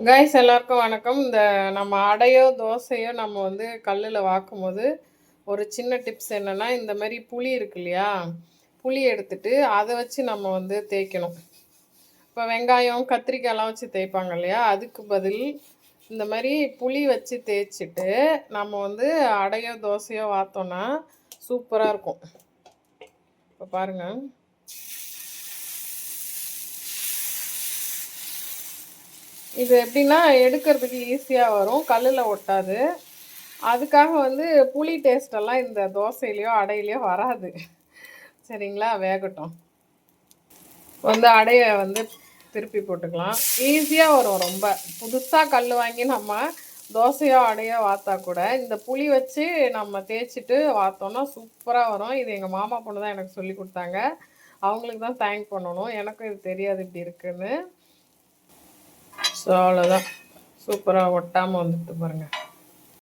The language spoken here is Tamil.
கைஸ் எல்லாருக்கும் வணக்கம். இந்த நம்ம அடையோ தோசையோ நம்ம வந்து கல்லில் வாக்கும்போது ஒரு சின்ன டிப்ஸ் என்னென்னா இந்த மாதிரி புளி இருக்கு இல்லையா? புளி எடுத்துட்டு அதை வச்சு நம்ம வந்து தேய்க்கணும். இப்போ வெங்காயம் கத்திரிக்காயெல்லாம் வச்சு தேய்ப்பாங்க இல்லையா? அதுக்கு பதில் இந்த மாதிரி புளி வச்சு தேய்ச்சிட்டு நம்ம வந்து அடையோ தோசையோ வாத்தோன்னா சூப்பராக இருக்கும். இப்போ பாருங்கள் இது எப்படின்னா எடுக்கிறதுக்கு ஈஸியாக வரும். கல்லில் ஒட்டாது. அதுக்காக வந்து புளி டேஸ்டெல்லாம் இந்த தோசையிலையோ அடையிலையோ வராது. சரிங்களா? வேகட்டும். வந்து அடையை வந்து திருப்பி போட்டுக்கலாம். ஈஸியாக வரும் ரொம்ப. புதுசாக கல் வாங்கி நம்ம தோசையோ அடையோ வாத்தா கூட இந்த புளி வச்சு நம்ம தேய்ச்சிட்டு வாத்தோம்னா சூப்பராக வரும். இது எங்கள் மாமா பொண்ணு தான் எனக்கு சொல்லி கொடுத்தாங்க. அவங்களுக்கு தான் தேங்க் பண்ணணும். எனக்கும் இது தெரியாது இப்படி இருக்குன்னு. ஸோ அவ்வளோதான் சூப்பராக ஒட்டாமல் வந்துட்டு பாருங்கள்